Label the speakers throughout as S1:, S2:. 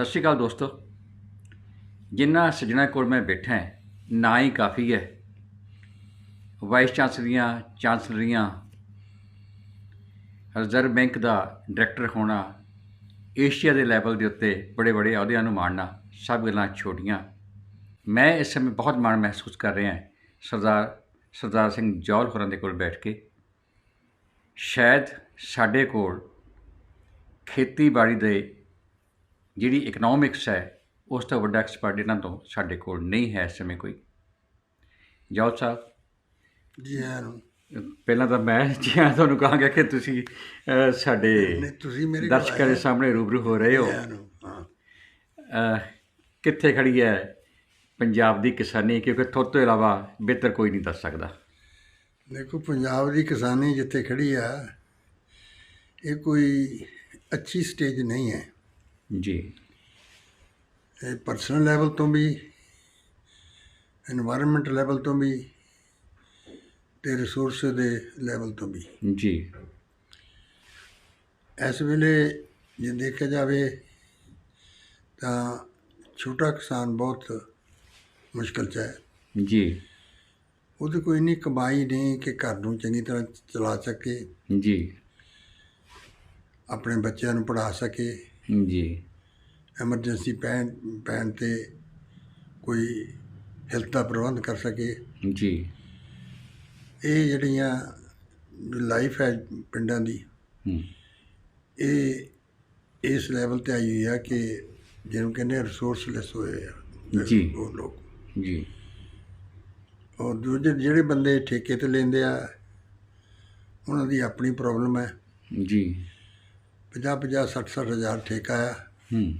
S1: ਸਤਿ ਸ਼੍ਰੀ ਅਕਾਲ ਦੋਸਤੋ। ਜਿੰਨਾ ਸੱਜਣਾ ਕੋਲ ਮੈਂ ਬੈਠਾ ਹਾਂ, ਨਾ ਹੀ ਕਾਫੀ ਹੈ। ਵਾਈਸ ਚਾਂਸਲਰੀਆਂ ਚਾਂਸਲਰੀਆਂ ਰਿਜ਼ਰਵ ਬੈਂਕ ਦਾ ਡਾਇਰੈਕਟਰ ਹੋਣਾ ਏਸ਼ੀਆ ਦੇ ਲੈਵਲ ਦੇ ਉੱਤੇ ਬੜੇ ਬੜੇ ਅਹੁਦਿਆਂ ਨੂੰ ਮਾਣਨਾ, ਸਭ ਗੱਲਾਂ ਛੋਟੀਆਂ। ਮੈਂ ਇਸ ਸਮੇਂ ਬਹੁਤ ਮਾਣ ਮਹਿਸੂਸ ਕਰ ਰਿਹਾ ਹਾਂ, ਸਰਦਾਰ ਸਰਦਾਰ ਸਿੰਘ ਜੌਲ ਹੋਰਾਂ ਦੇ ਕੋਲ ਬੈਠ ਕੇ। ਸ਼ਾਇਦ ਸਾਡੇ ਕੋਲ ਖੇਤੀਬਾੜੀ ਦੇ ਜਿਹੜੀ ਇਕਨੋਮਿਕਸ ਹੈ ਉਸ ਤੋਂ ਵੱਡਾ ਐਕਸਪਰਟ ਇਹਨਾਂ ਤੋਂ ਸਾਡੇ ਕੋਲ ਨਹੀਂ ਹੈ ਇਸ ਸਮੇਂ ਕੋਈ। ਜੌਲ ਸਾਹਿਬ?
S2: ਜੀ ਨੂੰ
S1: ਪਹਿਲਾਂ ਤਾਂ ਮੈਂ ਜੀ ਹਾਂ ਤੁਹਾਨੂੰ ਕਹਾਂਗਾ ਕਿ ਤੁਸੀਂ ਸਾਡੇ
S2: ਤੁਸੀਂ ਮੇਰੇ
S1: ਦਰਸ਼ਕਾਂ ਦੇ ਸਾਹਮਣੇ ਰੂਬਰੂ ਹੋ ਰਹੇ ਹੋ।
S2: ਹਾਂ
S1: ਕਿੱਥੇ ਖੜੀ ਹੈ ਪੰਜਾਬ ਦੀ ਕਿਸਾਨੀ? ਕਿਉਂਕਿ ਤੁਹਾਡੇ ਤੋਂ ਇਲਾਵਾ ਬਿਹਤਰ ਕੋਈ ਨਹੀਂ ਦੱਸ ਸਕਦਾ।
S2: ਦੇਖੋ ਪੰਜਾਬ ਦੀ ਕਿਸਾਨੀ ਜਿੱਥੇ ਖੜੀ ਆ ਇਹ ਕੋਈ ਅੱਛੀ ਸਟੇਜ ਨਹੀਂ ਹੈ।
S1: ਜੀ।
S2: ਇਹ ਪਰਸਨਲ ਲੈਵਲ ਤੋਂ ਵੀ এনवायरमेंट ਲੈਵਲ ਤੋਂ ਵੀ ਤੇ ਰਿਸੋਰਸ ਦੇ ਲੈਵਲ ਤੋਂ ਵੀ।
S1: ਜੀ।
S2: ਇਸ ਵੇਲੇ ਜੇ ਦੇਖਿਆ ਜਾਵੇ ਤਾਂ ਛੋਟਾ ਕਿਸਾਨ ਬਹੁਤ ਮੁਸ਼ਕਲ ਚ ਹੈ।
S1: ਜੀ।
S2: ਉਹਦੀ ਕੋਈ ਨਹੀਂ ਕਮਾਈ ਨਹੀਂ ਕਿ ਘਰ ਨੂੰ ਚੰਗੀ ਤਰ੍ਹਾਂ ਚਲਾ ਸਕੇ।
S1: ਜੀ।
S2: ਆਪਣੇ ਬੱਚਿਆਂ ਨੂੰ ਪੜ੍ਹਾ ਸਕੇ।
S1: ਜੀ।
S2: ਐਮਰਜੈਂਸੀ ਪੈਣ ਪੈਣ ਤੇ ਕੋਈ ਹੈਲਥ ਦਾ ਪ੍ਰਬੰਧ ਕਰ ਸਕੇ।
S1: ਜੀ।
S2: ਇਹ ਜਿਹੜੀਆਂ ਲਾਈਫ ਹੈ ਪਿੰਡਾਂ ਦੀ ਇਹ ਇਸ ਲੈਵਲ ਤੇ ਆਈ ਹੋਈ ਆ ਕਿ ਜਿਹਨੂੰ ਕਹਿੰਦੇ ਰਿਸੋਰਸਲੈਸ ਹੋਏ ਆ
S1: ਜੀ।
S2: ਉਹ ਲੋਕ।
S1: ਜੀ।
S2: ਔਰ ਦੂਜੇ ਜਿਹੜੇ ਬੰਦੇ ਠੇਕੇ ਤੇ ਲੈਂਦੇ ਆ ਉਹਨਾਂ ਦੀ ਆਪਣੀ ਪ੍ਰੋਬਲਮ ਹੈ।
S1: ਜੀ।
S2: 50 50 60 60 ਹਜ਼ਾਰ ਠੇਕਾ ਆ।
S1: ਹੂੰ।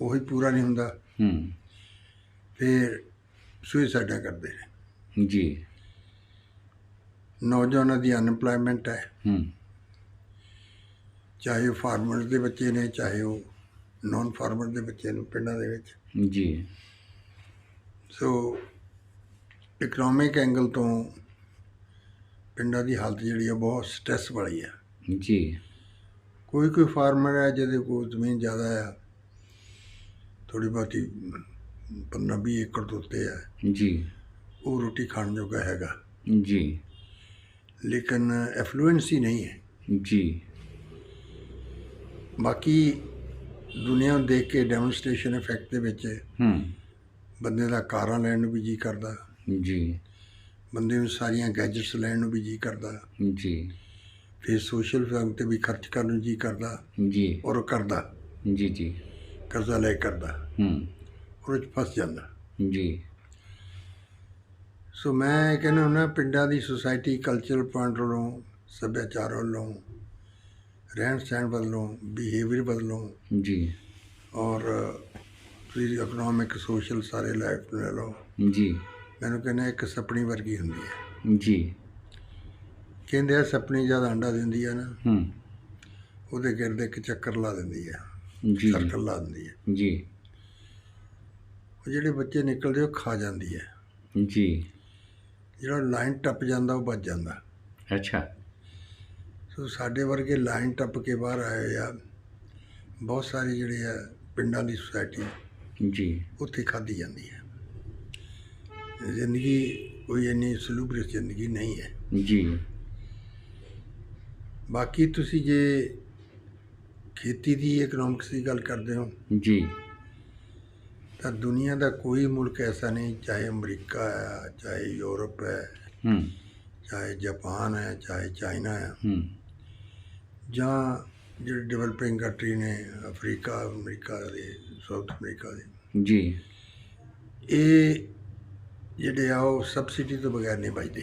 S2: ਉਹੀ ਪੂਰਾ ਨਹੀਂ ਹੁੰਦਾ।
S1: ਹੂੰ।
S2: ਫਿਰ ਸੁਇਸਾਈਡਾਂ ਕਰਦੇ ਨੇ।
S1: ਜੀ।
S2: ਨੌਜਵਾਨਾਂ ਦੀ ਅਨਪਲਾਈਮੈਂਟ ਹੈ।
S1: ਹੂੰ।
S2: ਚਾਹੇ ਉਹ ਫਾਰਮਰਸ ਦੇ ਬੱਚੇ ਨੇ ਚਾਹੇ ਉਹ ਨਾਨ ਫਾਰਮਰ ਦੇ ਬੱਚੇ ਨੇ ਪਿੰਡਾਂ ਦੇ ਵਿੱਚ।
S1: ਜੀ।
S2: ਸੋ ਇਕਨੋਮਿਕ ਐਂਗਲ ਤੋਂ ਪਿੰਡਾਂ ਦੀ ਹਾਲਤ ਜਿਹੜੀ ਆ ਬਹੁਤ ਸਟ੍ਰੈਸ ਵਾਲੀ ਆ।
S1: ਜੀ।
S2: ਕੋਈ ਕੋਈ ਫਾਰਮਰ ਹੈ ਜਿਹਦੇ ਕੋਲ ਜ਼ਮੀਨ ਜ਼ਿਆਦਾ ਆ ਥੋੜੀ 15 20 ਏਕੜ ਤੋਂ ਉੱਤੇ ਆ।
S1: ਜੀ।
S2: ਉਹ ਰੋਟੀ ਖਾਣ ਜੋਗਾ ਹੈਗਾ।
S1: ਜੀ।
S2: ਲੇਕਿਨ ਐਫਲੂਐਂਸੀ ਨਹੀਂ ਹੈ।
S1: ਜੀ।
S2: ਬਾਕੀ ਦੁਨੀਆ ਨੂੰ ਦੇਖ ਕੇ ਡੈਮੋਨਸਟ੍ਰੇਸ਼ਨ ਇਫੈਕਟ ਦੇ ਵਿੱਚ
S1: ਹੂੰ।
S2: ਬੰਦੇ ਦਾ ਕਾਰਾਂ ਲੈਣ ਨੂੰ ਵੀ ਜੀ ਕਰਦਾ।
S1: ਜੀ।
S2: ਬੰਦੇ ਨੂੰ ਸਾਰੀਆਂ ਗੈਜਟਸ ਲੈਣ ਨੂੰ ਵੀ ਜੀ ਕਰਦਾ।
S1: ਜੀ।
S2: ਫਿਰ ਸੋਸ਼ਲ ਫਰਮ ਤੇ ਵੀ ਖਰਚ ਕਰਨ ਨੂੰ ਜੀ ਕਰਦਾ
S1: ਜੀ।
S2: ਔਰ ਕਰਦਾ।
S1: ਜੀ ਜੀ।
S2: ਕਰਜ਼ਾ ਲੈ ਕਰਦਾ।
S1: ਹੂੰ।
S2: 'ਚ ਫਸ ਜਾਂਦਾ।
S1: ਜੀ।
S2: ਸੋ ਮੈਂ ਕਹਿੰਦਾ ਹੁੰਦਾ ਪਿੰਡਾਂ ਦੀ ਸੁਸਾਇਟੀ ਕਲਚਰਲ ਪੁਆਇੰਟ ਵੱਲੋਂ ਸੱਭਿਆਚਾਰ ਵੱਲੋਂ ਰਹਿਣ ਸਹਿਣ ਵੱਲੋਂ ਬਿਹੇਵੀਅਰ ਵੱਲੋਂ
S1: ਜੀ।
S2: ਔਰ ਤੁਸੀਂ ਇਕਨੋਮਿਕ ਸੋਸ਼ਲ ਸਾਰੇ ਲਾਈਫ ਨੂੰ ਲੈ ਲਓ।
S1: ਜੀ।
S2: ਮੈਨੂੰ ਕਹਿੰਦਾ ਇੱਕ ਸਪਣੀ ਵਰਗੀ ਹੁੰਦੀ ਹੈ।
S1: ਜੀ।
S2: ਕਹਿੰਦੇ ਆ ਸਪਣੀ ਜਦ ਅੰਡਾ ਦਿੰਦੀ ਆ ਨਾ
S1: ਹੂੰ।
S2: ਉਹਦੇ ਗਿਰਦੇ ਇੱਕ ਚੱਕਰ ਲਾ ਦਿੰਦੀ ਆ
S1: ਜੀ।
S2: ਸਰਕਲ ਲਾ ਦਿੰਦੀ ਹੈ
S1: ਜੀ।
S2: ਉਹ ਜਿਹੜੇ ਬੱਚੇ ਨਿਕਲਦੇ ਉਹ ਖਾ ਜਾਂਦੀ ਹੈ
S1: ਜੀ।
S2: ਜਿਹੜਾ ਲਾਈਨ ਟੱਪ ਜਾਂਦਾ ਉਹ ਬਚ ਜਾਂਦਾ।
S1: ਅੱਛਾ।
S2: ਸੋ ਸਾਡੇ ਵਰਗੇ ਲਾਈਨ ਟੱਪ ਕੇ ਬਾਹਰ ਆਏ ਆ ਬਹੁਤ ਸਾਰੇ ਜਿਹੜੇ ਆ ਪਿੰਡਾਂ ਦੀ ਸੁਸਾਇਟੀ
S1: ਜੀ।
S2: ਉੱਥੇ ਖਾਧੀ ਜਾਂਦੀ ਹੈ ਜ਼ਿੰਦਗੀ ਕੋਈ ਇੰਨੀ ਸਲੂਬਰਸ ਜ਼ਿੰਦਗੀ ਨਹੀਂ ਹੈ।
S1: ਜੀ।
S2: ਬਾਕੀ ਤੁਸੀਂ ਜੇ ਖੇਤੀ ਦੀ ਇਕਨੋਮਿਕਸ ਦੀ ਗੱਲ ਕਰਦੇ ਹੋ
S1: ਜੀ।
S2: ਤਾਂ ਦੁਨੀਆ ਦਾ ਕੋਈ ਮੁਲਕ ਐਸਾ ਨਹੀਂ ਚਾਹੇ ਅਮਰੀਕਾ ਹੈ ਚਾਹੇ ਯੂਰਪ ਹੈ
S1: ਹੂੰ।
S2: ਚਾਹੇ ਜਾਪਾਨ ਹੈ ਚਾਹੇ ਚਾਈਨਾ ਹੈ
S1: ਹੂੰ।
S2: ਜਾਂ ਜਿਹੜੇ ਡਿਵੈਲਪਿੰਗ ਕੰਟਰੀ ਨੇ ਅਫਰੀਕਾ ਅਮਰੀਕਾ ਦੇ ਸਾਊਥ ਅਮਰੀਕਾ ਦੇ।
S1: ਜੀ।
S2: ਇਹ ਜਿਹੜੇ ਆ ਉਹ ਸਬਸਿਡੀ ਤੋਂ ਬਗੈਰ ਨਹੀਂ ਬਚਦੇ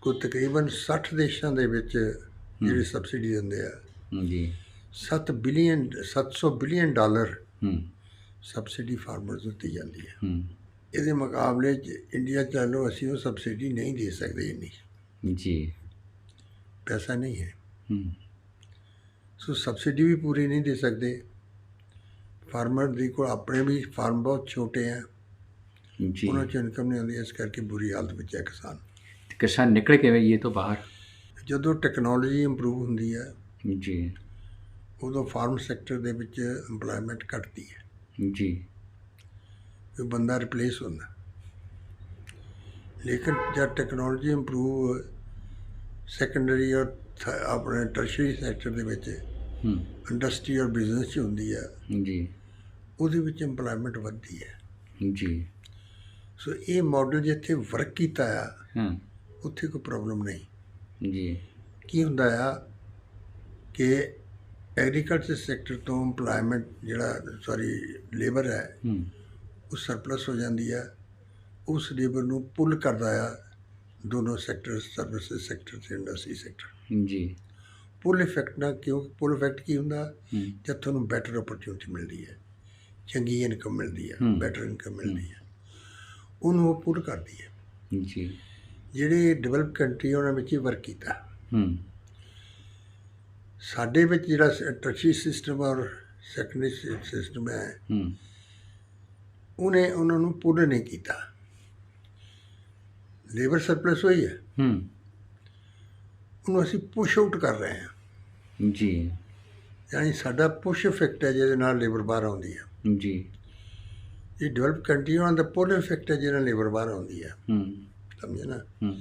S2: ਕੋਈ ਤਕਰੀਬਨ 60 ਦੇਸ਼ਾਂ ਦੇ ਵਿੱਚ ਜਿਹੜੇ ਸਬਸਿਡੀ ਦਿੰਦੇ ਆ।
S1: ਜੀ
S2: 7 billion 700 billion dollar subsidy farmers ਨੂੰ ਦਿੱਤੀ ਜਾਂਦੀ ਹੈ। ਇਹਦੇ ਮੁਕਾਬਲੇ 'ਚ ਇੰਡੀਆ 'ਚ ਲੈ ਅਸੀਂ ਉਹ ਸਬਸਿਡੀ ਨਹੀਂ ਦੇ ਸਕਦੇ ਇੰਨੀ।
S1: ਜੀ।
S2: ਪੈਸਾ ਨਹੀਂ ਹੈ। ਸੋ ਸਬਸਿਡੀ ਵੀ ਪੂਰੀ ਨਹੀਂ ਦੇ ਸਕਦੇ। ਫਾਰਮਰ ਦੀ ਕੋਲ ਆਪਣੇ ਵੀ ਫਾਰਮ ਬਹੁਤ ਛੋਟੇ ਆ।
S1: ਜੀ।
S2: ਉਹਨਾਂ 'ਚ ਇਨਕਮ ਨਹੀਂ ਆਉਂਦੀ ਇਸ ਕਰਕੇ ਬੁਰੀ ਹਾਲਤ ਵਿੱਚ ਹੈ ਕਿਸਾਨ।
S1: ਕਿਸਾਨ ਨਿਕਲ ਕਿਵੇਂ ਇਹ ਤੋਂ ਬਾਹਰ?
S2: ਜਦੋਂ ਟੈਕਨੋਲੋਜੀ ਇੰਪਰੂਵ ਹੁੰਦੀ ਹੈ
S1: ਜੀ।
S2: ਉਦੋਂ ਫਾਰਮ ਸੈਕਟਰ ਦੇ ਵਿੱਚ EMPLOYMENT ਘਟਦੀ ਹੈ।
S1: ਜੀ।
S2: ਕੋਈ ਬੰਦਾ ਰਿਪਲੇਸ ਹੁੰਦਾ। ਲੇਕਿਨ ਜਦ ਟੈਕਨੋਲੋਜੀ ਇੰਪਰੂਵ ਸੈਕੰਡਰੀ ਔਰ ਆਪਣੇ ਟਰਸ਼ਰੀ ਸੈਕਟਰ ਦੇ ਵਿੱਚ
S1: ਹੂੰ।
S2: ਇੰਡਸਟਰੀ ਔਰ ਬਿਜ਼ਨਸ 'ਚ ਹੁੰਦੀ ਹੈ
S1: ਜੀ।
S2: ਉਹਦੇ ਵਿੱਚ EMPLOYMENT ਵੱਧਦੀ ਹੈ।
S1: ਜੀ।
S2: ਸੋ ਇਹ ਮਾਡਲ ਜਿੱਥੇ ਵਰਕ ਕੀਤਾ ਆ
S1: ਹੂੰ।
S2: ਉੱਥੇ ਕੋਈ ਪ੍ਰੋਬਲਮ ਨਹੀਂ।
S1: ਜੀ।
S2: ਕੀ ਹੁੰਦਾ ਆ ਕਿ ਐਗਰੀਕਲਚਰ ਸੈਕਟਰ ਤੋਂ EMPLOYMENT ਜਿਹੜਾ ਸੌਰੀ ਲੇਬਰ ਹੈ ਉਹ ਸਰਪਲਸ ਹੋ ਜਾਂਦੀ ਹੈ ਉਸ ਲੇਬਰ ਨੂੰ ਪੁੱਲ ਕਰਦਾ ਆ ਦੋਨੋਂ ਸੈਕਟਰ ਸਰਵਿਸਿਜ਼ ਸੈਕਟਰ ਤੇ ਇੰਡਸਟਰੀ ਸੈਕਟਰ
S1: ਜੀ।
S2: ਪੁੱਲ ਇਫੈਕਟ ਨਾਲ ਕਿਉਂ ਪੁੱਲ ਇਫੈਕਟ ਕੀ ਹੁੰਦਾ? ਜਦ ਤੁਹਾਨੂੰ ਬੈਟਰ ਓਪਰਚੁਨਿਟੀ ਮਿਲਦੀ ਹੈ ਚੰਗੀ ਇਨਕਮ ਮਿਲਦੀ ਹੈ
S1: ਹੂੰ।
S2: ਬੈਟਰ ਇਨਕਮ ਮਿਲਦੀ ਹੈ। ਉਹਨੂੰ ਉਹ ਪੁੱਲ ਕਰਦੀ ਹੈ।
S1: ਜੀ।
S2: ਜਿਹੜੇ ਡਿਵੈਲਪ ਕੰਟਰੀ ਉਹਨਾਂ ਵਿੱਚ ਹੀ ਵਰਕ ਕੀਤਾ।
S1: ਹੂੰ।
S2: ਸਾਡੇ ਵਿੱਚ ਜਿਹੜਾ ਟਰਸ਼ੀ ਸਿਸਟਮ ਔਰ ਸੈਕੰਡਰੀ ਸਿਸਟਮ ਹੈ
S1: ਹੂੰ।
S2: ਉਹਨੇ ਉਹਨਾਂ ਨੂੰ ਪੁੱਲ ਨਹੀਂ ਕੀਤਾ। ਲੇਬਰ ਸਰਪਲਸ ਹੋਈ ਹੈ।
S1: ਹੂੰ।
S2: ਉਹਨੂੰ ਅਸੀਂ ਪੁਸ਼ ਆਊਟ ਕਰ ਰਹੇ ਹਾਂ।
S1: ਜੀ।
S2: ਯਾਨੀ ਸਾਡਾ ਪੁਸ਼ ਇਫੈਕਟ ਹੈ ਜਿਹਦੇ ਨਾਲ ਲੇਬਰ ਬਾਹਰ ਆਉਂਦੀ ਹੈ।
S1: ਜੀ।
S2: ਇਹ ਡਿਵੈਲਪ ਕੰਟਰੀਆਂ ਦਾ ਪੁੱਲ ਇਫੈਕਟ ਹੈ ਜਿਹਦੇ ਨਾਲ ਲੇਬਰ ਬਾਹਰ ਆਉਂਦੀ ਹੈ।
S1: ਹੂੰ।
S2: ਸਮਝੇ ਨਾ।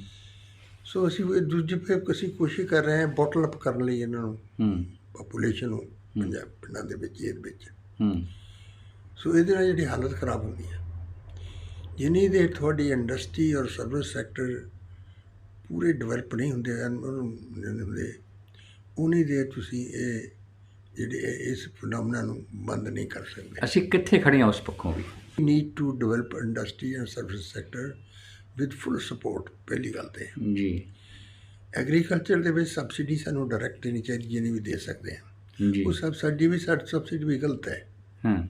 S2: ਸੋ ਅਸੀਂ ਇਹ ਦੂਜੇ ਪੇ ਅਸੀਂ ਕੋਸ਼ਿਸ਼ ਕਰ ਰਹੇ ਹਾਂ ਬੋਟਲ ਅਪ ਕਰਨ ਲਈ ਇਹਨਾਂ ਨੂੰ
S1: ਹੂੰ।
S2: ਪੋਪੂਲੇਸ਼ਨ ਨੂੰ ਪੰਜਾਬ ਪਿੰਡਾਂ ਦੇ ਵਿੱਚ ਇਹਦੇ ਵਿੱਚ।
S1: ਹੂੰ।
S2: ਸੋ ਇਹਦੇ ਨਾਲ ਜਿਹੜੀ ਹਾਲਤ ਖਰਾਬ ਹੁੰਦੀ ਹੈ ਜਿੰਨੀ ਦੇਰ ਤੁਹਾਡੀ ਇੰਡਸਟਰੀ ਔਰ ਸਰਵਿਸ ਸੈਕਟਰ ਪੂਰੇ ਡਿਵੈਲਪ ਨਹੀਂ ਹੁੰਦੇ ਹਨ ਹੁੰਦੇ ਉਨੀ ਦੇਰ ਤੁਸੀਂ ਇਹ ਜਿਹੜੇ ਇਸ ਫੀਨੋਮੀਨਾ ਨੂੰ ਬੰਦ ਨਹੀਂ ਕਰ ਸਕਦੇ।
S1: ਅਸੀਂ ਕਿੱਥੇ ਖੜੇ ਹਾਂ ਉਸ ਪੱਖੋਂ ਵੀ?
S2: We need to develop industry and service with full support ਪਹਿਲੀ ਗੱਲ ਤੇ।
S1: ਜੀ।
S2: ਐਗਰੀਕਲਚਰ ਦੇ ਵਿੱਚ ਸਬਸਿਡੀ ਸਾਨੂੰ ਡਾਇਰੈਕਟ ਦੇਣੀ ਚਾਹੀਦੀ ਜਿੰਨੀ ਵੀ ਦੇ ਸਕਦੇ ਹਾਂ।
S1: ਜੀ।
S2: ਉਹ ਸਬਸਿਡੀ ਵੀ ਸਾਡੀ ਸਬਸਿਡੀ ਵੀ ਗਲਤ ਹੈ।
S1: ਹੂੰ।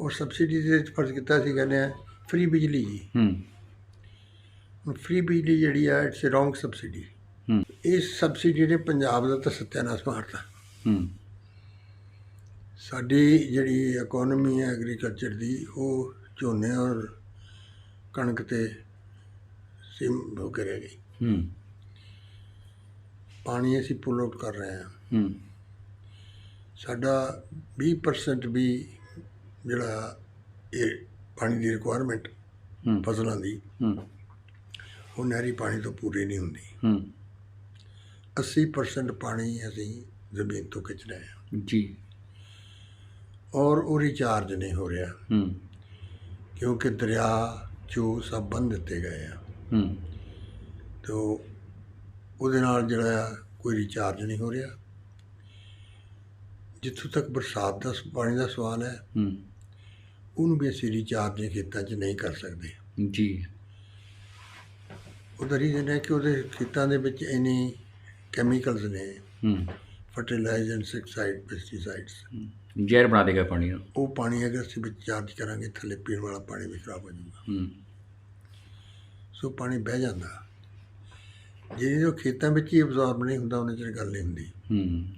S2: ਔਰ ਸਬਸਿਡੀ ਦੇ ਵਿੱਚ ਫਰਜ਼ ਕੀਤਾ ਸੀ ਕਹਿੰਦੇ ਆ ਫ੍ਰੀ ਬਿਜਲੀ ਜੀ।
S1: ਹੂੰ।
S2: ਫ੍ਰੀ ਬਿਜਲੀ ਜਿਹੜੀ ਆ ਇਟਸ ਅ ਰੋਂਗ ਸਬਸਿਡੀ
S1: ਹੂੰ।
S2: ਇਸ ਸਬਸਿਡੀ ਨੇ ਪੰਜਾਬ ਦਾ ਤਾਂ ਸੱਤਿਆਨਾਸ਼ ਮਾਰਤਾ
S1: ਹੂੰ।
S2: ਸਾਡੀ ਜਿਹੜੀ ਇਕਨੋਮੀ ਹੈ ਐਗਰੀਕਲਚਰ ਦੀ ਉਹ ਝੋਨੇ ਔਰ ਕਣਕ ਤੇ ਕੇ ਰਹਿ ਗਈ।
S1: ਹੂੰ।
S2: ਪਾਣੀ ਅਸੀਂ ਪੁੱਲ ਆਊਟ ਕਰ ਰਹੇ ਹਾਂ।
S1: ਹੂੰ।
S2: ਸਾਡਾ 20% ਵੀ ਜਿਹੜਾ ਇਹ ਪਾਣੀ ਦੀ ਰਿਕੁਆਇਰਮੈਂਟ ਫਸਲਾਂ ਦੀ
S1: ਹੂੰ।
S2: ਉਹ ਨਹਿਰੀ ਪਾਣੀ ਤੋਂ ਪੂਰੀ ਨਹੀਂ ਹੁੰਦੀ।
S1: ਹੂੰ।
S2: 80% ਪਾਣੀ ਅਸੀਂ ਜ਼ਮੀਨ ਤੋਂ ਖਿੱਚ ਰਹੇ ਹਾਂ।
S1: ਜੀ।
S2: ਔਰ ਉਹ ਰਿਚਾਰਜ ਨਹੀਂ ਹੋ ਰਿਹਾ।
S1: ਹੂੰ।
S2: ਕਿਉਂਕਿ ਦਰਿਆ ਚੋ ਸਭ ਬੰਦ ਦਿੱਤੇ ਗਏ ਆ।
S1: ਹੂੰ।
S2: ਤੋ ਉਹਦੇ ਨਾਲ ਜਿਹੜਾ ਆ ਕੋਈ ਰਿਚਾਰਜ ਨਹੀਂ ਹੋ ਰਿਹਾ। ਜਿੱਥੋਂ ਤੱਕ ਬਰਸਾਤ ਦਾ ਪਾਣੀ ਦਾ ਸਵਾਲ ਹੈ
S1: ਹੂੰ।
S2: ਉਹਨੂੰ ਵੀ ਅਸੀਂ ਰਿਚਾਰਜ ਖੇਤਾਂ 'ਚ ਨਹੀਂ ਕਰ ਸਕਦੇ।
S1: ਜੀ।
S2: ਉਹਦਾ ਰੀਜ਼ਨ ਹੈ ਕਿ ਉਹਦੇ ਖੇਤਾਂ ਦੇ ਵਿੱਚ ਇੰਨੀ ਕੈਮੀਕਲਸ ਨੇ
S1: ਹੂੰ।
S2: ਫਰਟੀਲਾਈਜ਼ਰ ਇਨਸੈਕਟਸਾਈਡ ਪੈਸਟੀਸਾਈਡਸ
S1: ਜ਼ਹਿਰ ਬਣਾ ਦੇਗਾ ਪਾਣੀ ਨੂੰ।
S2: ਉਹ ਪਾਣੀ ਅਗਰ ਅਸੀਂ ਵਿੱਚ ਚਾਰਜ ਕਰਾਂਗੇ ਥੱਲੇ ਪੀਣ ਵਾਲਾ ਪਾਣੀ ਵੀ ਖਰਾਬ ਹੋ ਜਾਊਗਾ।
S1: ਹੂੰ।
S2: ਸੋ ਪਾਣੀ ਬਹਿ ਜਾਂਦਾ। ਜੇ ਉਹ ਖੇਤਾਂ ਵਿੱਚ ਹੀ ਅਬਜ਼ੌਰਬ ਨਹੀਂ ਹੁੰਦਾ ਉਹਨਾਂ ਚਿਰ ਗੱਲ ਨਹੀਂ ਹੁੰਦੀ।
S1: ਹੂੰ।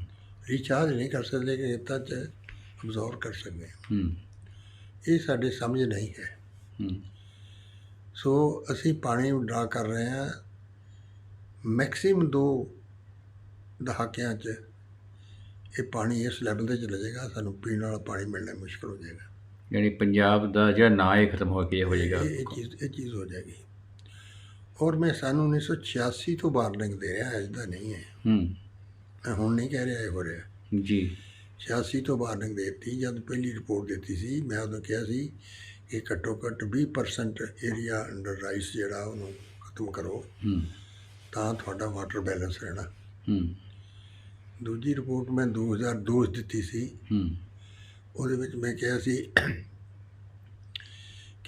S2: ਰੀਚਾਰਜ ਨਹੀਂ ਕਰ ਸਕਦੇ ਕਿ ਖੇਤਾਂ 'ਚ ਅਬਜ਼ੌਰਬ ਕਰ ਸਕਦੇ ਹਾਂ। ਇਹ ਸਾਡੇ ਸਮਝ ਨਹੀਂ ਹੈ।
S1: ਹੂੰ।
S2: ਸੋ ਅਸੀਂ ਪਾਣੀ ਡਰਾ ਕਰ ਰਹੇ ਹਾਂ। ਮੈਕਸਿਮਮ ਦੋ ਦਹਾਕਿਆਂ 'ਚ ਇਹ ਪਾਣੀ ਇਸ ਲੈਵਲ ਤੇ ਚਲਾ ਜਾਏਗਾ। ਸਾਨੂੰ ਪੀਣ ਵਾਲਾ ਪਾਣੀ ਮਿਲਣਾ ਮੁਸ਼ਕਲ ਹੋ ਜਾਏਗਾ।
S1: ਯਾਨੀ ਪੰਜਾਬ ਦਾ ਜਿਹੜਾ ਨਾਂ ਇਹ ਖਤਮ ਹੋ ਕੇ ਹੋ ਜਾਏਗਾ।
S2: ਇਹ ਚੀਜ਼ ਇਹ ਚੀਜ਼ ਹੋ ਜਾਏਗੀ। ਔਰ ਮੈਂ ਸਾਨੂੰ 1986 ਤੋਂ ਵਾਰਨਿੰਗ ਦੇ ਰਿਹਾ ਅੱਜ ਦਾ ਨਹੀਂ ਹੈ।
S1: ਹੂੰ।
S2: ਮੈਂ ਹੁਣ ਨਹੀਂ ਕਹਿ ਰਿਹਾ ਇਹ ਹੋ ਰਿਹਾ।
S1: ਜੀ।
S2: 86 ਤੋਂ ਵਾਰਨਿੰਗ ਦੇ ਦਿੱਤੀ ਜਦ ਪਹਿਲੀ ਰਿਪੋਰਟ ਦਿੱਤੀ ਸੀ ਮੈਂ ਉਦੋਂ ਕਿਹਾ ਸੀ ਕਿ ਘੱਟੋ ਘੱਟ 20% ਏਰੀਆ ਅੰਡਰ ਰਾਈਸ ਜਿਹੜਾ ਉਹਨੂੰ ਖਤਮ ਕਰੋ।
S1: ਹੂੰ।
S2: ਤਾਂ ਤੁਹਾਡਾ ਵਾਟਰ ਬੈਲੈਂਸ ਰਹਿਣਾ।
S1: ਹੂੰ।
S2: ਦੂਜੀ ਰਿਪੋਰਟ ਮੈਂ 2002 'ਚ ਦਿੱਤੀ ਸੀ।
S1: ਹੂੰ।
S2: ਉਹਦੇ ਵਿੱਚ ਮੈਂ ਕਿਹਾ ਸੀ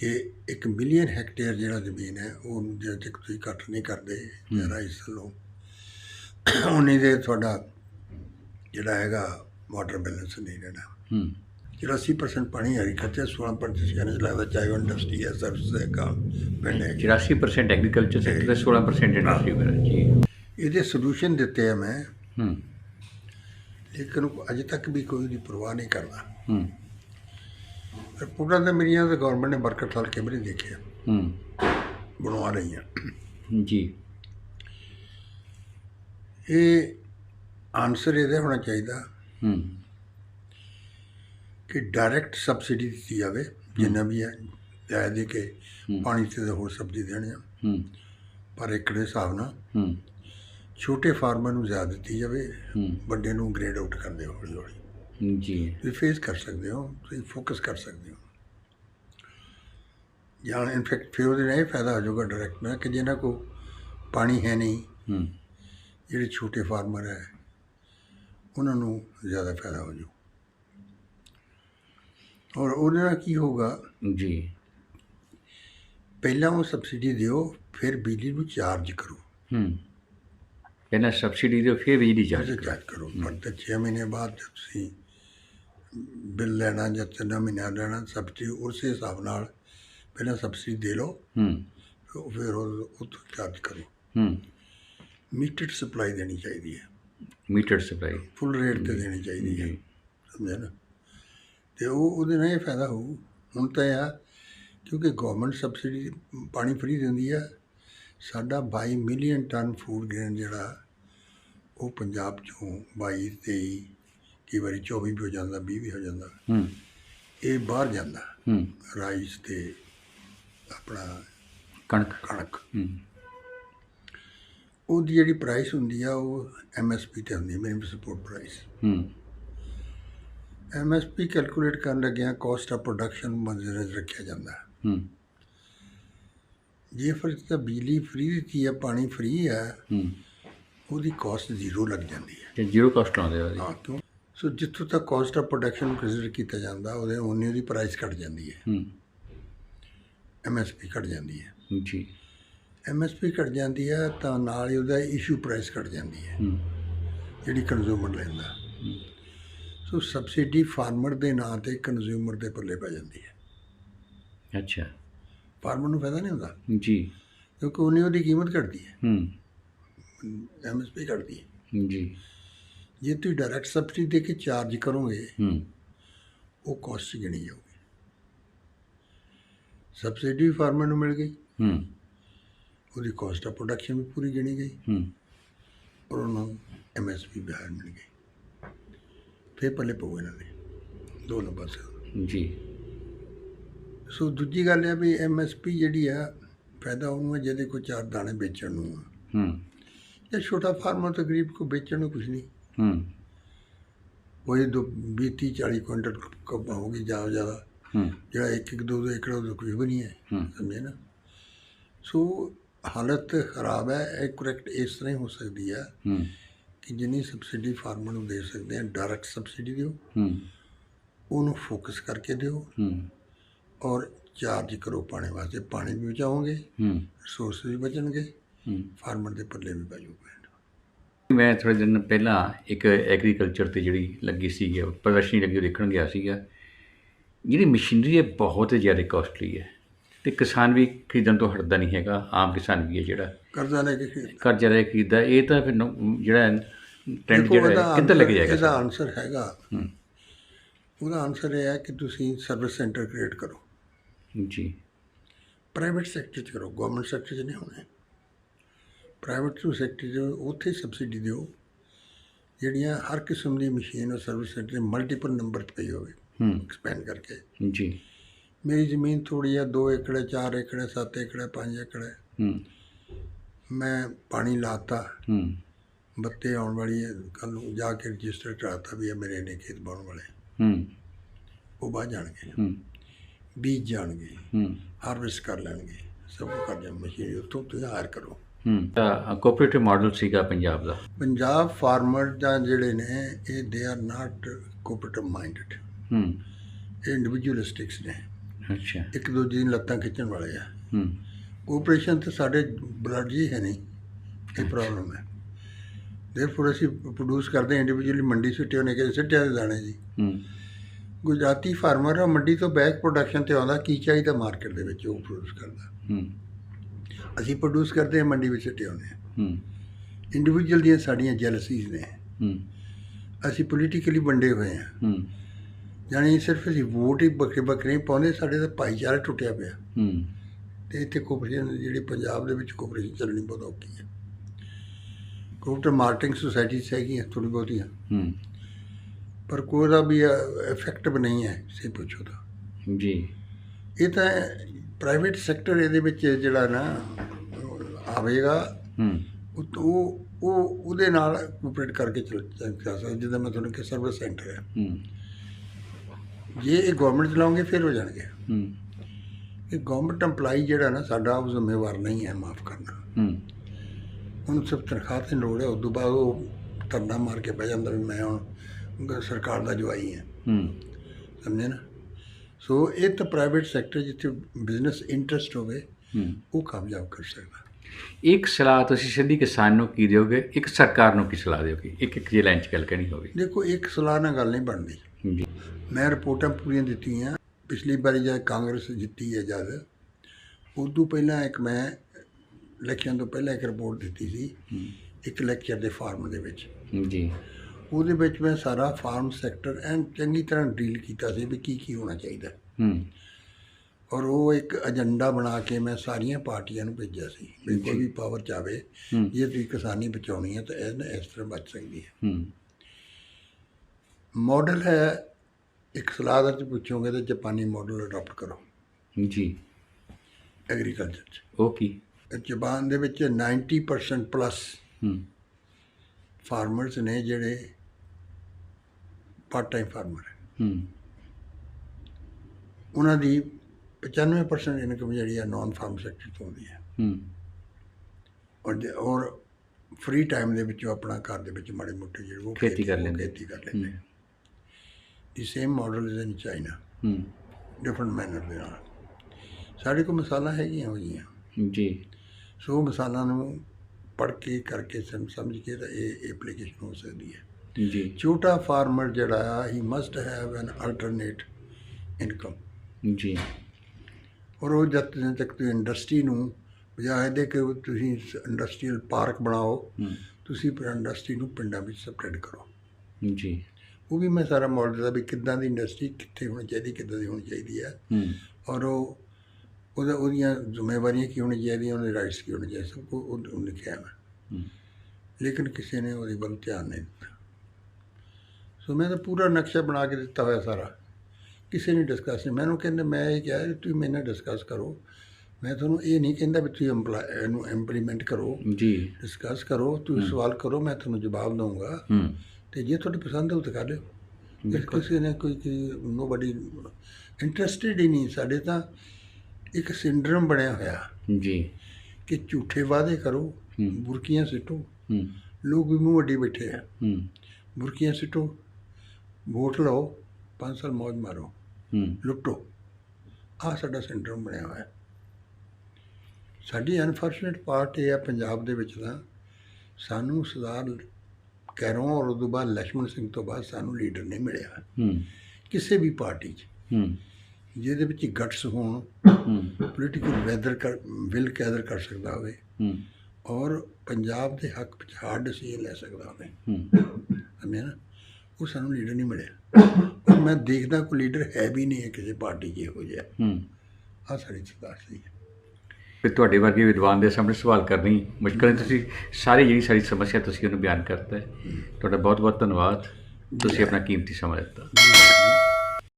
S2: ਕਿ ਇੱਕ ਮਿਲੀਅਨ ਹੈਕਟੇਅਰ ਜਿਹੜਾ ਜ਼ਮੀਨ ਹੈ ਉਹ ਜੇ ਤੱਕ ਤੁਸੀਂ ਕੱਟ ਨਹੀਂ ਕਰਦੇ ਰਾਈਸ ਵੱਲੋਂ। ਉਨੀ ਦੇ ਤੁਹਾਡਾ ਜਿਹੜਾ ਹੈਗਾ ਵਾਟਰ ਬੈਲੈਂਸ ਨਹੀਂ ਰਹਿਣਾ
S1: ਹੂੰ।
S2: 84% ਪਾਣੀ ਐਗਰੀਕਲਚਰ 16% ਕਹਿੰਦੇ ਲੱਗਦਾ ਚਾਹੇ ਉਹ ਇੰਡਸਟਰੀ ਹੈ ਸਰਵਿਸ ਹੈ ਕੰਮ ਪਿੰਡ ਹੈ।
S1: 84% ਐਗਰੀਕਲਚਰ ਸੈਕਟਰ ਤੇ 16% ਇੰਡਸਟਰੀ ਵਗੈਰਾ ਜੀ।
S2: ਇਹਦੇ ਸੋਲੂਸ਼ਨ ਦਿੱਤੇ ਆ ਮੈਂ।
S1: ਹੂੰ।
S2: ਲੇਕਿਨ ਅਜੇ ਤੱਕ ਵੀ ਕੋਈ ਦੀ ਪਰਵਾਹ ਨਹੀਂ ਕਰਦਾ।
S1: ਹੂੰ।
S2: ਰਿਪੋਰਟਾਂ ਤਾਂ ਮੇਰੀਆਂ ਤਾਂ ਗਵਰਨਮੈਂਟ ਨੇ ਬਰਕਤ ਸਾਲ ਕੇ ਵੀ ਨਹੀਂ ਦੇਖਿਆ।
S1: ਹੂੰ।
S2: ਬਣਵਾ ਰਹੀਆਂ।
S1: ਜੀ।
S2: ਇਹ ਆਨਸਰ ਇਹਦਾ ਹੋਣਾ ਚਾਹੀਦਾ
S1: ਹੂੰ।
S2: ਕਿ ਡਾਇਰੈਕਟ ਸਬਸਿਡੀ ਦਿੱਤੀ ਜਾਵੇ ਜਿੰਨਾ ਵੀ ਹੈ ਲੈ ਦੇ ਕੇ। ਪਾਣੀ ਤੇ ਤਾਂ ਹੋਰ ਸਬਜ਼ੀ ਦੇਣੀ ਆ।
S1: ਹੂੰ।
S2: ਪਰ ਏਕੜ ਦੇ ਹਿਸਾਬ ਨਾਲ
S1: ਹੂੰ।
S2: ਛੋਟੇ ਫਾਰਮਰ ਨੂੰ ਜ਼ਿਆਦਾ ਦਿੱਤੀ ਜਾਵੇ ਵੱਡੇ ਨੂੰ ਗ੍ਰੇਡ ਆਊਟ ਕਰਦੇ ਹੌਲੀ ਹੌਲੀ
S1: ਜੀ।
S2: ਤੁਸੀਂ ਫੇਸ ਕਰ ਸਕਦੇ ਹੋ ਤੁਸੀਂ ਫੋਕਸ ਕਰ ਸਕਦੇ ਹੋ। ਜਾਂ ਇਨਫੈਕਟ ਫਿਰ ਉਹਦੇ ਨਾਲ ਇਹ ਫਾਇਦਾ ਹੋ ਜਾਊਗਾ ਡਾਇਰੈਕਟ ਨਾਲ ਕਿ ਜਿਹਨਾਂ ਕੋ ਪਾਣੀ ਹੈ ਨਹੀਂ
S1: ਹੂੰ।
S2: ਜਿਹੜੇ ਛੋਟੇ ਫਾਰਮਰ ਹੈ ਉਹਨਾਂ ਨੂੰ ਜ਼ਿਆਦਾ ਫਾਇਦਾ ਹੋ ਜਾਊ। ਔਰ ਉਹਦੇ ਨਾਲ ਕੀ ਹੋਊਗਾ?
S1: ਜੀ।
S2: ਪਹਿਲਾਂ ਉਹ ਸਬਸਿਡੀ ਦਿਓ ਫਿਰ ਬਿਜਲੀ ਨੂੰ ਚਾਰਜ ਕਰੋ।
S1: ਹੂੰ। ਪਹਿਲਾਂ ਸਬਸਿਡੀ ਦਿਓ ਫਿਰ ਬਿਜਲੀ ਚਾਰਜ
S2: ਕਰੋ। ਪਰ ਤੇ 6 ਮਹੀਨੇ ਬਾਅਦ ਜਦ ਤੁਸੀਂ ਬਿੱਲ ਲੈਣਾ ਜਾਂ ਤਿੰਨ ਮਹੀਨਿਆਂ ਲੈਣਾ ਸਬਸਿਡੀ ਉਸੇ ਹਿਸਾਬ ਨਾਲ ਪਹਿਲਾਂ ਸਬਸਿਡੀ ਦੇ ਲਓ
S1: ਹੂੰ।
S2: ਫਿਰ ਉਹ ਉੱਥੋਂ ਚਾਰਜ ਕਰੋ।
S1: ਹੂੰ।
S2: ਮੀਟਰਡ ਸਪਲਾਈ ਦੇਣੀ ਚਾਹੀਦੀ ਹੈ।
S1: ਮੀਟਰ ਸਪਲਾਈ
S2: ਫੁੱਲ ਰੇਟ ਤੇ ਦੇਣੀ ਚਾਹੀਦੀ ਹੈ। ਸਮਝਿਆ ਨਾ? ਤੇ ਉਹ ਉਹਦੇ ਨਾਲ ਇਹ ਫਾਇਦਾ ਹੋਊ। ਹੁਣ ਤਾਂ ਆ ਕਿਉਂਕਿ ਗਵਰਨਮੈਂਟ ਸਬਸਿਡੀ ਪਾਣੀ ਫ੍ਰੀ ਦਿੰਦੀ ਆ ਸਾਡਾ 22 ਮਿਲੀਅਨ ਟਨ ਫੂਡ ਗ੍ਰੇਨ ਜਿਹੜਾ ਉਹ ਪੰਜਾਬ ਚੋਂ 22 23 ਕਈ ਵਾਰੀ 24 ਵੀ ਹੋ ਜਾਂਦਾ 20 ਵੀ ਹੋ ਜਾਂਦਾ।
S1: ਹੂੰ।
S2: ਇਹ ਬਾਹਰ ਜਾਂਦਾ।
S1: ਹੂੰ।
S2: ਰਾਈਸ ਤੇ ਆਪਣਾ
S1: ਕਣਕ।
S2: ਕਣਕ।
S1: ਹੂੰ।
S2: ਉਹਦੀ ਜਿਹੜੀ ਪ੍ਰਾਈਸ ਹੁੰਦੀ ਆ ਉਹ ਐਮਐਸਪੀ ਤੇ ਹੁੰਦੀ ਮਿਨੀਮਮ ਸਪੋਰਟ ਪ੍ਰਾਈਸ
S1: ਹੂੰ।
S2: ਐਮਐਸਪੀ ਕੈਲਕੂਲੇਟ ਕਰਨ ਲੱਗਿਆ ਕਾਸਟ ਆਫ ਪ੍ਰੋਡਕਸ਼ਨ ਮਨਜ਼ਰ 'ਚ ਰੱਖਿਆ ਜਾਂਦਾ। ਹੈ। ਜੇ ਫਿਰ ਤਾਂ ਬਿਜਲੀ ਫ੍ਰੀ ਦਿੱਤੀ ਹੈ ਪਾਣੀ ਫ੍ਰੀ ਹੈ
S1: ਹੂੰ।
S2: ਉਹਦੀ ਕਾਸਟ ਜ਼ੀਰੋ ਲੱਗ ਜਾਂਦੀ ਹੈ
S1: ਤੇ ਜ਼ੀਰੋ ਕਾਸਟ ਆਉਂਦੇ ਆ
S2: ਹਾਂ ਕਿਉਂ? ਸੋ ਜਿੱਥੋਂ ਤੱਕ ਕਾਸਟ ਆਫ ਪ੍ਰੋਡਕਸ਼ਨ ਕੰਸੀਡਰ ਕੀਤਾ ਜਾਂਦਾ ਉਹਦੇ ਉਨੀ ਉਹਦੀ ਪ੍ਰਾਈਸ ਘਟ ਜਾਂਦੀ ਹੈ।
S1: ਹੂੰ।
S2: ਐਮਐਸਪੀ ਘਟ ਜਾਂਦੀ ਹੈ।
S1: ਜੀ।
S2: ਐਮਐਸਪੀ ਘਟ ਜਾਂਦੀ ਹੈ ਤਾਂ ਨਾਲ ਹੀ ਉਹਦਾ ਇਸ਼ੂ ਪ੍ਰਾਈਸ ਘਟ ਜਾਂਦੀ ਹੈ।
S1: ਹੂੰ।
S2: ਜਿਹੜੀ ਕੰਜ਼ਿਊਮਰ ਲੈਂਦਾ। ਸੋ ਸਬਸਿਡੀ ਫਾਰਮਰ ਦੇ ਨਾਂ ਤੇ ਕੰਜ਼ਿਊਮਰ ਦੇ ਪੱਲੇ ਪੈ ਜਾਂਦੀ ਹੈ।
S1: ਅੱਛਾ।
S2: ਫਾਰਮਰ ਨੂੰ ਫਾਇਦਾ ਨਹੀਂ ਹੁੰਦਾ?
S1: ਜੀ।
S2: ਕਿਉਂਕਿ ਉਹਨੇ ਉਹਦੀ ਕੀਮਤ ਘਟਦੀ ਹੈ।
S1: ਹੂੰ।
S2: ਐਮਐਸਪੀ ਘਟਦੀ ਹੈ।
S1: ਜੀ।
S2: ਜੇ ਤੁਸੀਂ ਡਾਇਰੈਕਟ ਸਬਸਿਡੀ ਦੇ ਕੇ ਚਾਰਜ ਕਰੋਗੇ
S1: ਹੂੰ।
S2: ਉਹ ਕਾਸਟ ਗਿਣੀ ਜਾਊਗੀ ਸਬਸਿਡੀ ਫਾਰਮਰ ਨੂੰ ਮਿਲ ਗਈ।
S1: ਹੂੰ।
S2: ਉਹਦੀ ਕਾਸਟ ਆਫ ਪ੍ਰੋਡਕਸ਼ਨ ਵੀ ਪੂਰੀ ਗਿਣੀ ਗਈ।
S1: ਹੂੰ।
S2: ਔਰ ਉਹਨਾਂ ਨੂੰ ਐਮਐਸਪੀ ਬਾਹਰ ਮਿਲ ਗਈ। ਫਿਰ ਪੱਲੇ ਪਊ ਇਹਨਾਂ ਦੇ। ਦੋ ਨੰਬਰ ਸੇ
S1: ਜੀ।
S2: ਸੋ ਦੂਜੀ ਗੱਲ ਇਹ ਵੀ ਐਮਐਸਪੀ ਜਿਹੜੀ ਆ ਫਾਇਦਾ ਉਹਨੂੰ ਹੈ ਜਿਹਦੇ ਕੋਈ ਚਾਰ ਦਾਣੇ ਵੇਚਣ ਨੂੰ ਆ।
S1: ਹੂੰ।
S2: ਜਾਂ ਛੋਟਾ ਫਾਰਮਰ ਤਾਂ ਗਰੀਬ ਕੋ ਵੇਚਣ ਨੂੰ ਕੁਝ ਨਹੀਂ।
S1: ਹੂੰ
S2: ਕੋਈ ਦੋ 20 30 40 ਕੁਇੰਟਲ ਕਬ ਹੋਗੀ ਜ਼ਿਆਦਾ ਜ਼ਿਆਦਾ।
S1: ਹੂੰ।
S2: ਜਿਹੜਾ ਇੱਕ ਇੱਕ ਦੋ ਦੋ ਏਕੜ ਉਹਦਾ ਕੁਝ ਵੀ ਨਹੀਂ ਹੈ। ਸਮਝੇ ਨਾ? ਸੋ ਹਾਲਤ ਖਰਾਬ ਹੈ ਇਹ ਕਰੈਕਟ ਇਸ ਤਰ੍ਹਾਂ ਹੀ ਹੋ ਸਕਦੀ ਹੈ
S1: ਹੂੰ।
S2: ਕਿ ਜਿੰਨੀ ਸਬਸਿਡੀ ਫਾਰਮਰ ਨੂੰ ਦੇ ਸਕਦੇ ਆ ਡਾਇਰੈਕਟ ਸਬਸਿਡੀ ਦਿਓ।
S1: ਹੂੰ।
S2: ਉਹਨੂੰ ਫੋਕਸ ਕਰਕੇ ਦਿਓ।
S1: ਹੂੰ।
S2: ਔਰ ਚਾਰਜ ਕਰੋ ਪਾਣੀ ਵਾਸਤੇ। ਪਾਣੀ ਵੀ ਬਚਾਓਗੇ
S1: ਹੂੰ।
S2: ਰਿਸੋਰਸ ਵੀ ਬਚਣਗੇ।
S1: ਹੂੰ।
S2: ਫਾਰਮਰ ਦੇ ਪੱਲੇ ਵੀ ਪੈ ਜਾਊਗਾ।
S1: ਮੈਂ ਥੋੜ੍ਹੇ ਦਿਨ ਪਹਿਲਾਂ ਇੱਕ ਐਗਰੀਕਲਚਰ ਤੇ ਜਿਹੜੀ ਲੱਗੀ ਸੀ ਪ੍ਰਦਰਸ਼ਨੀ ਲੱਗੀ ਦੇਖਣ ਗਿਆ ਸੀਗਾ। ਜਿਹੜੀ ਮਸ਼ੀਨਰੀ ਹੈ ਬਹੁਤ ਜ਼ਿਆਦਾ ਕਾਸਟਲੀ ਹੈ ਤੇ ਕਿਸਾਨ ਵੀ ਖਰੀਦਣ ਤੋਂ ਹਟਦਾ ਨਹੀਂ ਹੈਗਾ ਆਮ ਕਿਸਾਨ ਵੀ ਹੈ ਜਿਹੜਾ।
S2: ਕਰਜ਼ਾ ਲੈ ਕੇ
S1: ਕਰਜ਼ਾ ਲੈ ਕੇ ਖਰੀਦਦਾ ਇਹ ਤਾਂ ਫਿਰ ਜਿਹੜਾ ਟ੍ਰੈਂਡ ਜਿਹੜਾ ਕਿੱਧਰ ਲੈ ਕੇ
S2: answer-
S1: ਜਾਏਗਾ
S2: ਇਹਦਾ
S1: ਸਰ?
S2: ਆਨਸਰ ਹੈਗਾ। ਉਹਦਾ ਆਨਸਰ ਇਹ ਹੈ ਕਿ ਤੁਸੀਂ ਸਰਵਿਸ ਸੈਂਟਰ ਕ੍ਰੀਏਟ ਕਰੋ।
S1: ਜੀ।
S2: ਪ੍ਰਾਈਵੇਟ ਸੈਕਟਰ 'ਚ ਕਰੋ ਗਵਰਨਮੈਂਟ ਸੈਕਟਰ 'ਚ ਨਹੀਂ ਹੋਣੇ। ਪ੍ਰਾਈਵੇਟ ਸੈਕਟਰ 'ਚ ਉੱਥੇ ਸਬਸਿਡੀ ਦਿਓ ਜਿਹੜੀਆਂ ਹਰ ਕਿਸਮ ਦੀ ਮਸ਼ੀਨ ਔਰ ਸਰਵਿਸ ਸੈਂਟਰ ਮਲਟੀਪਲ ਨੰਬਰ 'ਚ ਪਈ ਹੋਵੇ
S1: ਹੂੰ।
S2: ਐਕਸਪੈਂਡ ਕਰਕੇ।
S1: ਜੀ।
S2: ਮੇਰੀ ਜ਼ਮੀਨ ਥੋੜੀ ਹੈ 2 ਏਕੜ ਹੈ 4 ਏਕੜ ਹੈ 7 ਏਕੜ ਹੈ 5 ਏਕੜ। ਹੈ। ਮੈਂ ਪਾਣੀ ਲਾਤਾ।
S1: ਹੂੰ।
S2: ਬੱਤੇ ਆਉਣ ਵਾਲੀ ਹੈ ਕੱਲ ਨੂੰ ਜਾ ਕੇ ਰਜਿਸਟਰ ਕਰਾਤਾ ਵੀ ਇਹ ਮੇਰੇ ਨੇ ਖੇਤ ਬਾਉਣ ਵਾਲੇ।
S1: ਹੂੰ।
S2: ਉਹ ਬਾਹਰ ਜਾਣਗੇ।
S1: ਹੂੰ।
S2: ਬੀਜ ਜਾਣਗੇ।
S1: ਹੂੰ।
S2: ਹਾਰਵੈਸਟ ਕਰ ਲੈਣਗੇ। ਸਭ ਕਰ ਜਾਂ ਮਸ਼ੀਨ ਉੱਥੋਂ ਤੁਸੀਂ ਹਾਇਰ ਕਰੋ।
S1: ਹੂੰ। ਤਾਂ ਕੋਆਪਰੇਟਿਵ ਮਾਡਲ ਸੀਗਾ ਪੰਜਾਬ ਦਾ।
S2: ਪੰਜਾਬ ਫਾਰਮਰ ਦਾ ਜਿਹੜੇ ਨੇ ਇਹ they are not cooperative minded
S1: ਹੂੰ।
S2: ਇਹ ਇੰਡੀਵਿਜੂਅਲਿਸਟਿਕਸ ਨੇ।
S1: ਅੱਛਾ।
S2: ਇੱਕ ਦੂਜੇ ਦੀਆਂ ਲੱਤਾਂ ਖਿੱਚਣ ਵਾਲੇ ਆ।
S1: ਹੂੰ।
S2: ਕੋਆਪਰੇਸ਼ਨ ਤਾਂ ਸਾਡੇ ਬਲੱਡ ਜੀ ਹੈ ਨਹੀਂ। ਇਹ ਪ੍ਰੋਬਲਮ ਹੈ। ਦੇਰਫੋਰ ਅਸੀਂ ਪ੍ਰੋਡਿਊਸ ਕਰਦੇ ਹਾਂ ਇੰਡੀਵਿਜੂਅਲੀ ਮੰਡੀ ਸਿੱਟੇ ਉਹਨੇ ਕਿ ਸਿੱਟਿਆ ਦੇ ਦਾਣੇ ਜੀ।
S1: ਹੂੰ।
S2: ਗੁਜਰਾਤੀ ਫਾਰਮਰ ਮੰਡੀ ਤੋਂ ਬੈਕ ਪ੍ਰੋਡਕਸ਼ਨ ਤੇ ਆਉਂਦਾ ਕੀ ਚਾਹੀਦਾ ਮਾਰਕੀਟ ਦੇ ਵਿੱਚ ਉਹ ਪ੍ਰੋਡਿਊਸ ਕਰਦਾ।
S1: ਹੂੰ।
S2: ਅਸੀਂ ਪ੍ਰੋਡਿਊਸ ਕਰਦੇ ਹਾਂ ਮੰਡੀ ਵਿੱਚ ਸਿੱਟੇ ਆਉਂਦੇ ਹਾਂ।
S1: ਹੂੰ।
S2: ਇੰਡੀਵਿਜੂਅਲ ਦੀਆਂ ਸਾਡੀਆਂ ਜੈਲਸੀਜ਼ ਨੇ।
S1: ਹੂੰ।
S2: ਅਸੀਂ ਪੋਲੀਟੀਕਲੀ ਵੰਡੇ ਹੋਏ ਹਾਂ।
S1: ਹੂੰ।
S2: ਯਾਨੀ ਸਿਰਫ ਅਸੀਂ ਵੋਟ ਹੀ ਬੱਕਰੇ ਬੱਕਰੇ ਪਾਉਂਦੇ ਸਾਡੇ ਤਾਂ ਭਾਈਚਾਰਾ ਟੁੱਟਿਆ ਪਿਆ।
S1: ਹੂੰ।
S2: ਤੇ ਇੱਥੇ ਕੋਪਰੇਸ਼ਨ ਜਿਹੜੀ ਪੰਜਾਬ ਦੇ ਵਿੱਚ ਕੋਪਰੇਸ਼ਨ ਚੱਲਣੀ ਬਹੁਤ ਔਖੀ ਹੈ। ਕੋਪਰੇਟਿਵ ਮਾਰਕੀਟਿੰਗ ਸੁਸਾਇਟੀਜ਼ ਹੈਗੀਆਂ ਥੋੜੀ ਬਹੁਤੀਆਂ।
S1: ਹੂੰ।
S2: ਪਰ ਕੋਈ ਦਾ ਵੀ ਇਫੈਕਟਿਵ ਨਹੀਂ ਹੈ ਸੇ ਪੁੱਛੋ ਤਾਂ।
S1: ਜੀ।
S2: ਇਹ ਤਾਂ ਪ੍ਰਾਈਵੇਟ ਸੈਕਟਰ ਇਹਦੇ ਵਿੱਚ ਜਿਹੜਾ ਨਾ ਆਵੇਗਾ
S1: ਹੂੰ।
S2: ਉਹ ਉਹ ਉਹ ਉਹਦੇ ਨਾਲ ਕੋਆਪਰੇਟ ਕਰਕੇ ਚੱਲ ਸਕਦਾ ਜਿੱਦਾਂ ਮੈਂ ਤੁਹਾਨੂੰ ਕਿ ਸਰਵਿਸ ਸੈਂਟਰ ਹੈ।
S1: ਹੂੰ।
S2: ਜੇ ਇਹ ਗਵਰਨਮੈਂਟ ਚਲਾਉਂਗੇ ਫਿਰ ਹੋ ਜਾਣਗੇ।
S1: ਹੂੰ।
S2: ਇਹ ਗਵਰਨਮੈਂਟ EMPLOYE ਜਿਹੜਾ ਨਾ ਸਾਡਾ ਉਹ ਜ਼ਿੰਮੇਵਾਰ ਨਹੀਂ ਹੈ ਮਾਫ ਕਰਨਾ।
S1: ਹੂੰ।
S2: ਉਹਨੂੰ ਸਿਰਫ ਤਨਖਾਹ ਤੇ ਲੋੜ ਹੈ ਉਦੋਂ ਬਾਅਦ ਉਹ ਧਰਨਾ ਮਾਰ ਕੇ ਬਹਿ ਜਾਂਦਾ ਵੀ ਮੈਂ ਹੁਣ ਸਰਕਾਰ ਦਾ ਜਵਾਈ ਹਾਂ।
S1: ਹੂੰ।
S2: ਸਮਝੇ ਨਾ? ਸੋ ਇਹ ਤਾਂ ਪ੍ਰਾਈਵੇਟ ਸੈਕਟਰ ਜਿੱਥੇ ਬਿਜ਼ਨਸ ਇੰਟਰਸਟ ਹੋਵੇ ਉਹ ਕਾਮਯਾਬ ਕਰ ਸਕਦਾ।
S1: ਇੱਕ ਸਲਾਹ ਤੁਸੀਂ ਸਿੱਧੀ ਕਿਸਾਨ ਨੂੰ ਕੀ ਦਿਓਗੇ? ਇੱਕ ਸਰਕਾਰ ਨੂੰ ਕੀ ਸਲਾਹ ਦਿਓਗੇ? ਇੱਕ ਇੱਕ ਜੇ ਲਾਈਨ ਚ ਗੱਲ ਕਰਨੀ ਹੋਵੇ।
S2: ਦੇਖੋ ਇੱਕ ਸਲਾਹ ਨਾਲ ਗੱਲ ਨਹੀਂ ਬਣਦੀ।
S1: ਜੀ।
S2: ਮੈਂ ਰਿਪੋਰਟਾਂ ਪੂਰੀਆਂ ਦਿੱਤੀਆਂ। ਪਿਛਲੀ ਵਾਰੀ ਜਦ ਕਾਂਗਰਸ ਜਿੱਤੀ ਹੈ ਜਦ ਉਦੋਂ ਪਹਿਲਾਂ ਇੱਕ ਮੈਂ ਇਲੈਕਸ਼ਨ ਤੋਂ ਪਹਿਲਾਂ ਇੱਕ ਰਿਪੋਰਟ ਦਿੱਤੀ ਸੀ। ਇੱਕ ਲੈਕਚਰ ਦੇ ਫਾਰਮ ਦੇ ਵਿੱਚ।
S1: ਜੀ।
S2: ਉਹਦੇ ਵਿੱਚ ਮੈਂ ਸਾਰਾ ਫਾਰਮ ਸੈਕਟਰ ਐਨ ਚੰਗੀ ਤਰ੍ਹਾਂ ਡੀਲ ਕੀਤਾ ਸੀ ਵੀ ਕੀ ਕੀ ਹੋਣਾ ਚਾਹੀਦਾ।
S1: ਹੂੰ।
S2: ਔਰ ਉਹ ਇੱਕ ਏਜੰਡਾ ਬਣਾ ਕੇ ਮੈਂ ਸਾਰੀਆਂ ਪਾਰਟੀਆਂ ਨੂੰ ਭੇਜਿਆ ਸੀ ਵੀ ਕੋਈ ਵੀ ਪਾਵਰ ਚਾਵੇ ਜੇ ਤੁਸੀਂ ਕਿਸਾਨੀ ਬਚਾਉਣੀ ਹੈ ਤਾਂ ਇਹ ਇਸ ਤਰ੍ਹਾਂ ਬਚ ਸਕਦੀ ਹੈ।
S1: ਹੂੰ।
S2: ਮਾਡਲ ਹੈ ਇੱਕ ਸਲਾਹ ਦਾ ਚ ਪੁੱਛੋਗੇ ਤਾਂ ਜਾਪਾਨੀ ਮਾਡਲ ਅਡਾਪਟ ਕਰੋ।
S1: ਜੀ।
S2: ਐਗਰੀਕਲਚਰ 'ਚ।
S1: ਉਹ ਕੀ?
S2: ਜਾਪਾਨ ਦੇ ਵਿੱਚ 90% ਪਲੱਸ
S1: ਹੂੰ।
S2: ਫਾਰਮਰਸ ਨੇ ਜਿਹੜੇ ਪਾਰਟ ਟਾਈਮ ਫਾਰਮਰ ਹੈ।
S1: ਹੂੰ।
S2: ਉਹਨਾਂ ਦੀ 95% ਇਨਕਮ ਜਿਹੜੀ ਹੈ ਨਾਨ ਫਾਰਮ ਸੈਕਟਰ ਤੋਂ ਆਉਂਦੀ ਹੈ।
S1: ਹੂੰ।
S2: ਔਰ ਔਰ ਫ੍ਰੀ ਟਾਈਮ ਦੇ ਵਿੱਚ ਆਪਣਾ ਘਰ ਦੇ ਵਿੱਚ ਮਾੜੇ ਮੋਟੇ ਜਿਹੜੇ ਉਹ
S1: ਖੇਤੀ ਕਰ ਲੈਂਦੇ।
S2: ਖੇਤੀ ਕਰ ਲੈਂਦੇ। ਦੀ same model is in China
S1: ਹੂੰ।
S2: ਡਿਫਰੈਂਟ ਮੈਨਰ ਦੇ ਨਾਲ। ਸਾਡੇ ਕੋਲ ਮਿਸਾਲਾਂ ਹੈਗੀਆਂ ਹੋਈਆਂ
S1: ਜੀ।
S2: ਸੋ ਮਿਸਾਲਾਂ ਨੂੰ ਪੜ੍ਹ ਕੇ ਕਰਕੇ ਸਮ- ਸਮਝ ਕੇ ਤਾਂ ਇਹ ਐਪਲੀਕੇਸ਼ਨ ਹੋ ਸਕਦੀ ਹੈ।
S1: ਜੀ।
S2: ਛੋਟਾ ਫਾਰਮਰ ਜਿਹੜਾ ਆ he must have an alternate income
S1: ਜੀ।
S2: ਔਰ ਉਹ ਜਦ ਤੱਕ ਤੁਸੀਂ ਇੰਡਸਟਰੀ ਨੂੰ ਬਜਾਏ ਦੇ ਕਿ ਤੁਸੀਂ ਇੰਡਸਟਰੀਅਲ ਪਾਰਕ ਬਣਾਓ ਤੁਸੀਂ ਫਿਰ ਇੰਡਸਟਰੀ ਨੂੰ ਪਿੰਡਾਂ ਵਿੱਚ ਸਪਰੈਡ ਕਰੋ।
S1: ਜੀ।
S2: ਉਹ ਵੀ ਮੈਂ ਸਾਰਾ ਮਾਡਲ ਦਾ ਵੀ ਕਿੱਦਾਂ ਦੀ ਇੰਡਸਟਰੀ ਕਿੱਥੇ ਹੋਣੀ ਚਾਹੀਦੀ ਕਿੱਦਾਂ ਦੀ ਹੋਣੀ ਚਾਹੀਦੀ ਹੈ। ਔਰ ਉਹ ਉਹਦਾ ਉਹਦੀਆਂ ਜ਼ਿੰਮੇਵਾਰੀਆਂ ਕੀ ਹੋਣੀ ਚਾਹੀਦੀਆਂ ਉਹਦੇ ਰਾਈਟਸ ਕੀ ਹੋਣੇ ਚਾਹੀਦੇ ਸਭ ਉਹ ਲਿਖਿਆ ਮੈਂ। ਲੇਕਿਨ ਕਿਸੇ ਨੇ ਉਹਦੇ ਵੱਲ ਧਿਆਨ ਨਹੀਂ ਦਿੱਤਾ। ਸੋ ਮੈਂ ਤਾਂ ਪੂਰਾ ਨਕਸ਼ਾ ਬਣਾ ਕੇ ਦਿੱਤਾ ਹੋਇਆ ਸਾਰਾ ਕਿਸੇ ਨੇ ਡਿਸਕਸ ਨਹੀਂ ਮੈਨੂੰ ਕਹਿੰਦੇ ਮੈਂ ਇਹ ਕਿਹਾ ਤੁਸੀਂ ਮੇਰੇ ਨਾਲ ਡਿਸਕਸ ਕਰੋ ਮੈਂ ਤੁਹਾਨੂੰ ਇਹ ਨਹੀਂ ਕਹਿੰਦਾ ਵੀ ਤੁਸੀਂ ਇਹਨੂੰ ਇੰਪਲੀਮੈਂਟ ਕਰੋ
S1: ਜੀ
S2: ਡਿਸਕਸ ਕਰੋ ਤੁਸੀਂ ਸਵਾਲ ਕਰੋ ਮੈਂ ਤੁਹਾਨੂੰ ਜਵਾਬ ਦਊਂਗਾ
S1: ਹੂੰ
S2: ਤੇ ਜੇ ਤੁਹਾਡੀ ਪਸੰਦ ਹੈ ਤਾਂ ਕਰ ਲਿਓ ਕਿਸੇ ਨੇ ਕੋਈ ਨੋਬਡੀ ਇੰਟਰਸਟਿਡ ਹੀ ਨਹੀਂ ਸਾਡੇ ਤਾਂ ਇੱਕ ਸਿੰਡਰਮ ਬਣਿਆ ਹੋਇਆ
S1: ਜੀ
S2: ਕਿ ਝੂਠੇ ਵਾਅਦੇ ਕਰੋ। ਬੁਰਕੀਆਂ ਸਿੱਟੋ ਲੋਕ ਵੀ ਮੂੰਹ ਅੱਡੀ ਬੈਠੇ ਆ ਬੁਰਕੀਆਂ ਸਿੱਟੋ ਵੋਟ ਲਓ ਪੰਜ ਸਾਲ ਮੌਜ ਮਾਰੋ
S1: ਹੂੰ।
S2: ਲੁੱਟੋ। ਆ ਸਾਡਾ ਸਿੰਡਰਮ ਬਣਿਆ ਹੋਇਆ। ਸਾਡੀ ਅਨਫੋਰਚੂਨੇਟ ਪਾਰਟ ਇਹ ਆ ਪੰਜਾਬ ਦੇ ਵਿੱਚ ਤਾਂ ਸਾਨੂੰ ਸਰਦਾਰ ਕੈਰੋਂ ਔਰ ਉਦੋਂ ਬਾਅਦ ਲక్ష్మణ ਸਿੰਘ ਤੋਂ ਬਾਅਦ ਸਾਨੂੰ ਲੀਡਰ ਨਹੀਂ ਮਿਲਿਆ।
S1: ਹੂੰ।
S2: ਕਿਸੇ ਵੀ ਪਾਰਟੀ 'ਚ।
S1: ਹੂੰ।
S2: ਜਿਹਦੇ ਵਿੱਚ ਗਟਸ ਹੋਣ
S1: ਹੂੰ।
S2: ਪੋਲੀਟੀਕਲ ਵੈਦਰ ਕਰ ਵਿਲ ਕੈਦਰ ਕਰ ਸਕਦਾ ਹੋਵੇ।
S1: ਹੂੰ।
S2: ਔਰ ਪੰਜਾਬ ਦੇ ਹੱਕ ਵਿੱਚ ਹਾਰਡ ਡਿਸੀਜਨ ਲੈ ਸਕਦਾ ਹੋਵੇ।
S1: ਹੂੰ।
S2: ਸਮਝਿਆ ਨਾ? ਉਹ ਸਾਨੂੰ ਲੀਡਰ ਨਹੀਂ ਮਿਲਿਆ। ਮੈਂ ਦੇਖਦਾ ਕੋਈ ਲੀਡਰ ਹੈ ਵੀ ਨਹੀਂ ਹੈ ਕਿਸੇ ਪਾਰਟੀ 'ਚ ਇਹੋ ਜਿਹਾ।
S1: ਹੂੰ।
S2: ਆਹ ਸਾਡੀ ਸਰਕਾਰ ਸੀ।
S1: ਫਿਰ ਤੁਹਾਡੇ ਵਰਗੇ ਵਿਦਵਾਨ ਦੇ ਸਾਹਮਣੇ ਸਵਾਲ ਕਰਨੀ ਮੁਸ਼ਕਲ ਹੈ। ਤੁਸੀਂ ਸਾਰੀ ਜਿਹੜੀ ਸਾਰੀ ਸਮੱਸਿਆ ਤੁਸੀਂ ਉਹਨੂੰ ਬਿਆਨ ਕਰਤਾ ਹੈ। ਤੁਹਾਡਾ ਬਹੁਤ ਬਹੁਤ ਧੰਨਵਾਦ। ਤੁਸੀਂ ਆਪਣਾ ਕੀਮਤੀ ਸਮਾਂ ਦਿੱਤਾ।